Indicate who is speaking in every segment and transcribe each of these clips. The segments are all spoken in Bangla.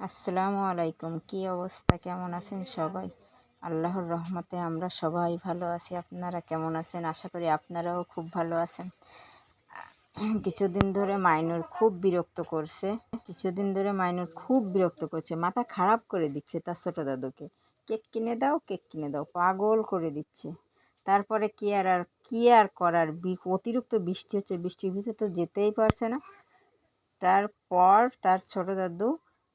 Speaker 1: আসসালামু আলাইকুম। কি অবস্থা? কেমন আছেন সবাই? আল্লাহর রহমতে আমরা সবাই ভালো আছি। আপনারা কেমন আছেন? আশা করি আপনারাও খুব ভালো আছেন। কিছুদিন ধরে মাইনুর খুব বিরক্ত করছে। কিছুদিন ধরে মাইনুর খুব বিরক্ত করছে। মাথা খারাপ করে দিচ্ছে তার ছোটো দাদুকে। কেক কিনে দাও, কেক কিনে দাও, পাগল করে দিচ্ছে। তারপরে কি আর আর, কি আর করার? অতিরিক্ত বৃষ্টি হচ্ছে। বৃষ্টির ভিতরে তো যেতেই পারছে না। তারপর তার ছোটো দাদু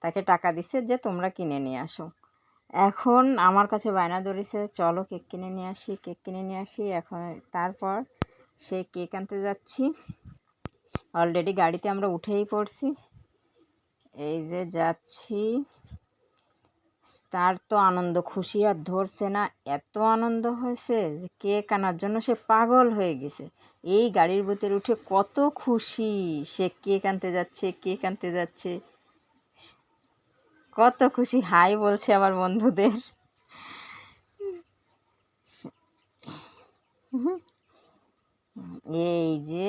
Speaker 1: তাকে টাকা দিছে যে তোমরা কিনে নিয়ে আসো। এখন আমার কাছে বায়না ধরেছে, চলো কেক কিনে নিয়ে আসি, কেক কিনে নিয়ে আসি। এখন তারপর সে কেক আনতে যাচ্ছি। অলরেডি গাড়িতে আমরা উঠেই পড়ছি। এই যে যাচ্ছি। তার তো আনন্দ খুশি আর ধরছে না। এত আনন্দ হয়েছে যে কেক আনার জন্য সে পাগল হয়ে গেছে। এই গাড়ির ভিতরে উঠে কত খুশি। সে কেক আনতে যাচ্ছে, কেক আনতে যাচ্ছে। কত খুশি হাই বলছে আমার বন্ধুদের। এই যে,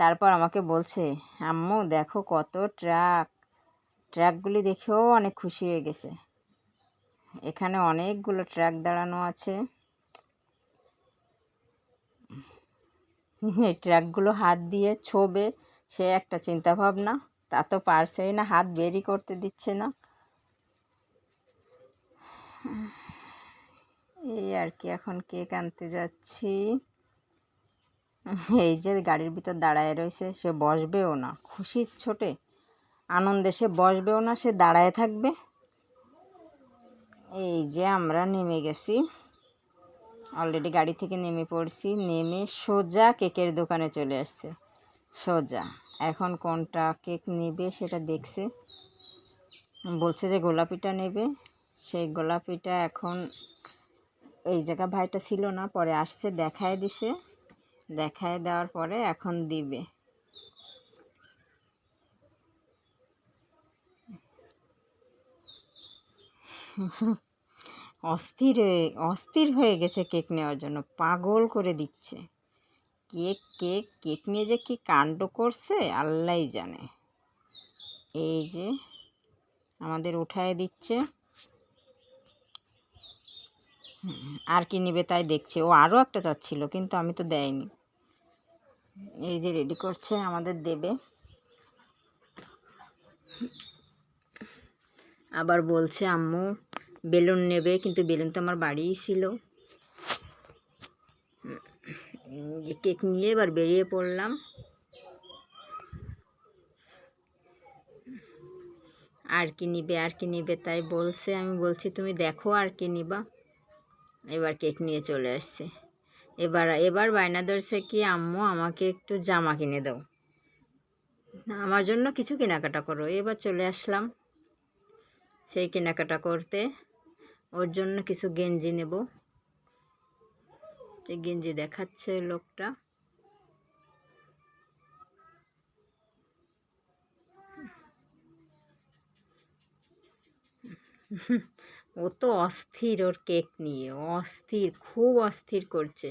Speaker 1: তারপর আমাকে বলছে, আম্মু, দেখো কত ট্রাক। ট্রাকগুলি দেখেও অনেক খুশি হয়ে গেছে। এখানে অনেকগুলো ট্রাক দাঁড়ানো আছে। এই ট্র্যাকগুলো হাত দিয়ে ছোবে, সে একটা চিন্তা ভাবনা তা তো পারছেই না, হাত বেরি করতে দিচ্ছে না। এই আর কি, এখন কেক আনতে যাচ্ছি। এই যে গাড়ির ভিতর দাঁড়ায় রয়েছে, সে বসবেও না, খুশির ছোটে। আনন্দে সে বসবেও না, সে দাঁড়ায় থাকবে। এই যে আমরা নেমে গেছি। অলরেডি গাড়ি থেকে নেমে পড়ছি, নেমে সোজা কেকের দোকানে চলে আসছে। সোজা, এখন কোনটা কেক নেবে সেটা দেখছে। বলছে যে গোলাপিটা নেবে। সেই গোলাপিটা এখন এই জায়গা ভাইটা ছিল না, পরে আসছে, দেখায় দিছে। দেখায় দেওয়ার পরে এখন দিবে। অস্থির অস্থির হয়ে গেছে কেক নেওয়ার জন্য, পাগল করে দিচ্ছে। কেক কেক কেক নিয়ে যে কি কাণ্ড করছে আল্লাহ জানে। এই যে আমাদের উঠায় দিচ্ছে। আর কি নিবে তাই দেখছে। ও আরও একটা চাচ্ছিল, কিন্তু আমি তো দেয়নি। এই যে রেডি করছে, আমাদের দেবে। আবার বলছে, আম্মু, বেলুন নেবে, কিন্তু বেলুন তো আমার বাড়িই ছিল। কেক নিয়ে এবার বেরিয়ে পড়লাম। আর কি নিবে, আর কি নিবে তাই বলছে। আমি বলছি, তুমি দেখো আর কি নিবা। এবার কেক নিয়ে চলে আসছে। এবার এবার বায়না ধরছে কি, আম্মু, আমাকে একটু জামা কিনে দাও। আমার জন্য কিছু কেনাকাটা করো। এবার চলে আসলাম সেই কেনাকাটা করতে। ওর জন্য কিছু গেঞ্জি নেব। যে গেঞ্জি দেখাচ্ছে লোকটা। ও তো অস্থির ওর কেক নিয়ে, অস্থির, খুব অস্থির করছে।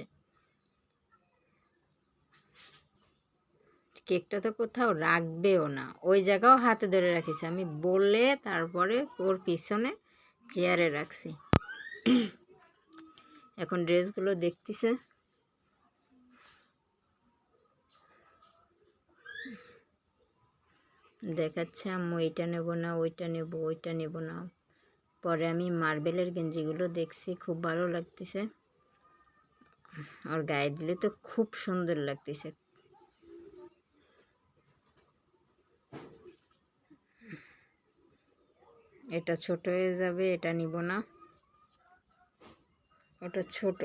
Speaker 1: কেকটা তো কোথাও রাখবেও না, ওই জায়গাও হাতে ধরে রাখেছে। আমি বললে তারপরে ওর পিছনে চেয়ারে রাখছি। এখন ড্রেসগুলো দেখতেছে। দেখাচ্ছে আম্মু এইটা নেব না, ওইটা নেব ওইটা নেব না। পরে আমি মার্বেলের গেঞ্জিগুলো দেখছি, খুব ভালো লাগতেছে। আর গায়ে দিলে তো খুব সুন্দর লাগতেছে। এটা ছোট হয়ে যাবে, এটা নিব না। ওটা ছোট।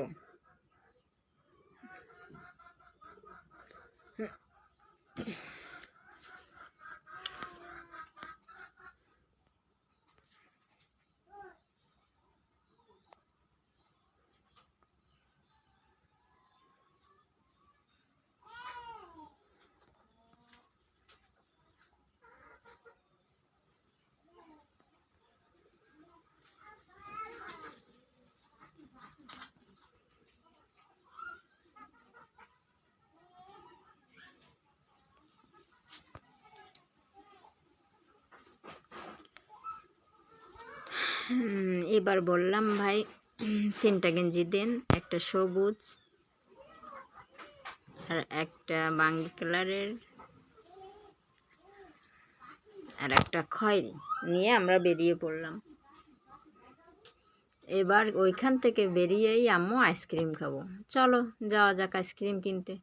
Speaker 1: এবার বললাম, ভাই, তিনটা গেঞ্জি দেন, একটা সবুজ আর একটা বাঙ্গি কালারের আর একটা খয়েরি। নিয়ে আমরা বেরিয়ে পড়লাম। এবার ওইখান থেকে বেরিয়েই আম্মু আইসক্রিম খাব। চলো, যাওয়া যাক আইসক্রিম কিনতে।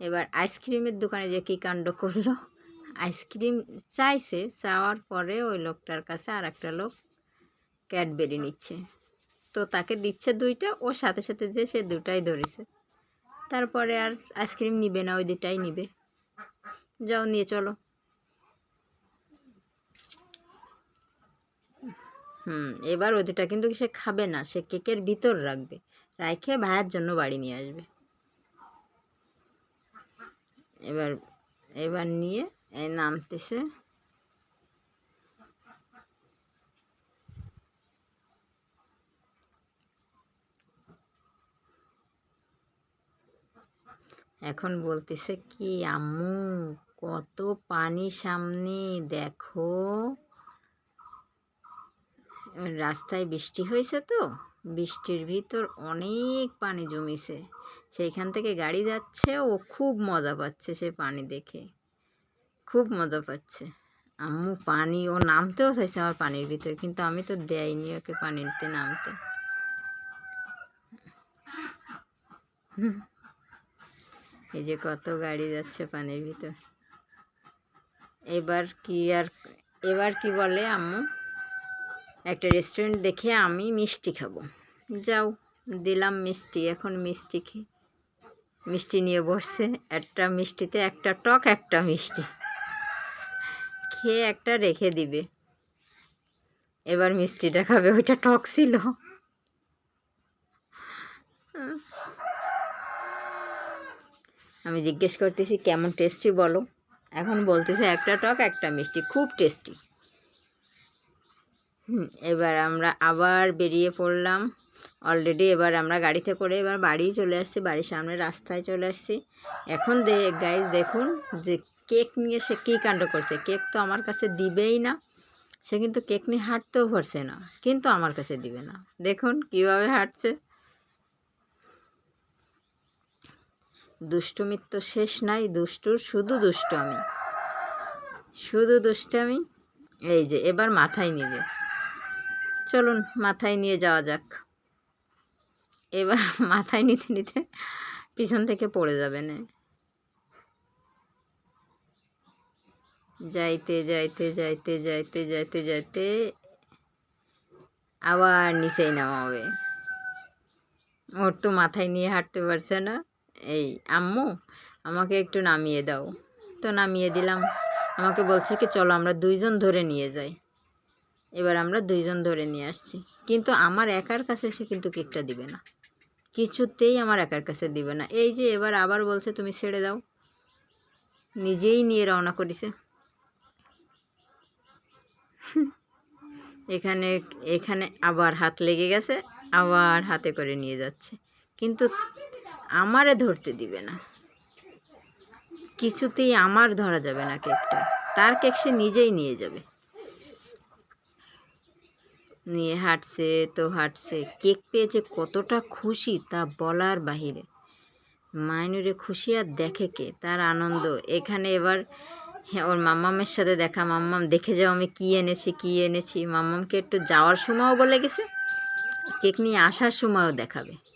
Speaker 1: এবার আইসক্রিমের দোকানে যে কী কাণ্ড করল? আইসক্রিম চাইছে, চাওয়ার পরে ওই লোকটার কাছে আর একটা লোক ক্যাডবেরি নিচ্ছে। তো তাকে দিচ্ছে দুইটা ওর সাথে সাথে যে সে দুটাই ধরেছে। তারপরে আর আইসক্রিম নিবে না, ওই দুটাই নিবে। যাও, নিয়ে চলো। হুম, এবার ওই দুটা কিন্তু সে খাবে না, সে কেকের ভিতর রাখবে। রাখে ভাইয়ের জন্য বাড়ি নিয়ে আসবে। এবার এবার নিয়ে নামতেছে এখন বলতেছে কি, আম্মু, কত পানি সামনে, দেখো। রাস্তায় বৃষ্টি হয়েছে তো, বৃষ্টির ভিতর অনেক পানি জমেছে। সেইখান থেকে গাড়ি যাচ্ছে, ও খুব মজা পাচ্ছে সে পানি দেখে। খুব মজা পাচ্ছে। আম্মু, পানি, ও নামতেও চাইছে আমার পানির ভিতর, কিন্তু আমি তো দেয়নি ওকে পানিতে নামতে। হুম। এই যে কত গাড়ি যাচ্ছে পানির ভিতর। এবার কি আর, এবার কি বলে আম্মু? একটা রেস্টুরেন্ট দেখে আমি মিষ্টি খাব। যাও, দিলাম মিষ্টি, এখন মিষ্টি খেয়ে মিষ্টি নিয়ে বসছে। একটা মিষ্টিতে একটা টক, একটা মিষ্টি। খেয়ে একটা রেখে দিবে। এবার মিষ্টিটা খাবে, ওইটা টক ছিল। আমি জিজ্ঞেস করতেছি, কেমন টেস্টি বলো? এখন বলতেছে, একটা টক, একটা মিষ্টি, খুব টেস্টি এবার আমরা আবার বেরিয়ে পড়লাম। অলরেডি এবার আমরা গাড়িতে করে এবার বাড়ি চলে আসছি, বাড়ির সামনে রাস্তায় চলে আসছি। এখন দে গাইজ দেখুন যে কেক নিয়ে সে কী কাণ্ড করছে। কেক তো আমার কাছে দিবেই না। সে কিন্তু কেক নিয়ে হাঁটতেও পারছে না, কিন্তু আমার কাছে দিবে না। দেখুন কীভাবে হাঁটছে। দুষ্টুমির তো শেষ নাই, দুষ্টুর শুধু দুষ্টমি। শুধু দুষ্টমি? এই যে, এবার মাথায় নিবে। চলুন, মাথায় নিয়ে যাওয়া যাক। এবার মাথায় নিতে নিতে পিছন থেকে পড়ে যাবে না। যাইতে যাইতে যাইতে যাইতে যাইতে যাইতে আবার নিচেই নামা হবে ওর তো মাথায় নিয়ে হাঁটতে পারছে না। এই, আম্মু, আমাকে একটু নামিয়ে দাও। তো নামিয়ে দিলাম। আমাকে বলছে কি, চলো আমরা দুইজন ধরে নিয়ে যাই। এবার আমরা দুইজন ধরে নিয়ে আসছি। কিন্তু আমার একার কাছে সে কিন্তু কেকটা দিবে না। কিছুতেই আমার একার কাছে দিবে না। এই যে এবার আবার বলছে, তুমি ছেড়ে দাও। নিজেই নিয়ে রওনা করেছে। এখানে এখানে আবার হাত লেগে গেছে, আবার হাতে করে নিয়ে যাচ্ছে। কিন্তু আমারে ধরতে দিবে না। কিছুতেই আমার ধরা যাবে না কেকটা। তার কেক সে নিজেই নিয়ে যাবে। নিয়ে হাঁটছে, তো হাঁটছে। কেক পেয়েছে কতটা খুশি তা বলার বাহিরে। মাইনুরে খুশি আর দেখে কে? তার আনন্দ। এখানে এবার হ্যাঁ ওর মাম্মামের সাথে দেখা। মাম্মাম, দেখে যাও আমি কী এনেছি কী এনেছি। মাম্মামকে একটু যাওয়ার সময়ও বলে গেছে। কেক নিয়ে আসার সময়ও দেখাবে।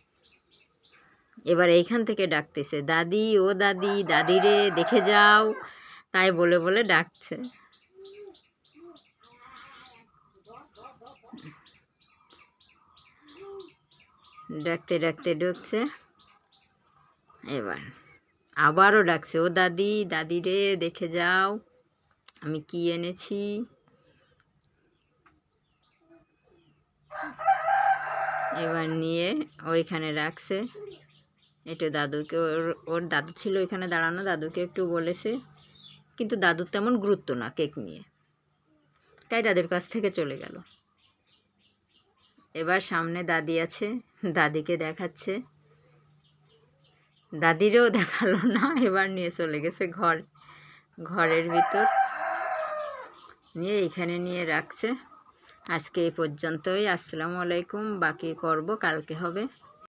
Speaker 1: এবার এইখান থেকে ডাকতেছে, দাদি, ও দাদি দাদি রে, দেখে যাও। তাই বলে বলে ডাকছে। ডাকতে ডাকতে ঢুকছে। এবার আবারও ডাকছে, ও দাদি দাদি রে, দেখে যাও, আমি কি এনেছি? এবার নিয়ে ওইখানে রাখছে। একটু দাদুকে, ওর ওর দাদু ছিল এখানে দাঁড়ানো, দাদুকে একটু বলেছে। কিন্তু দাদুর তেমন গুরুত্ব না কেক নিয়ে। তাই দাদুর কাছ থেকে চলে গেল। এবার সামনে দাদি আছে, দাদিকে দেখাচ্ছে। দাদিরও দেখাল না, এবার নিয়ে চলে গেছে ঘর, ঘরের ভিতর। নিয়ে এখানে নিয়ে রাখছে। আজকে এই পর্যন্তই। আসসালামু আলাইকুম। বাকি পর্ব কালকে হবে।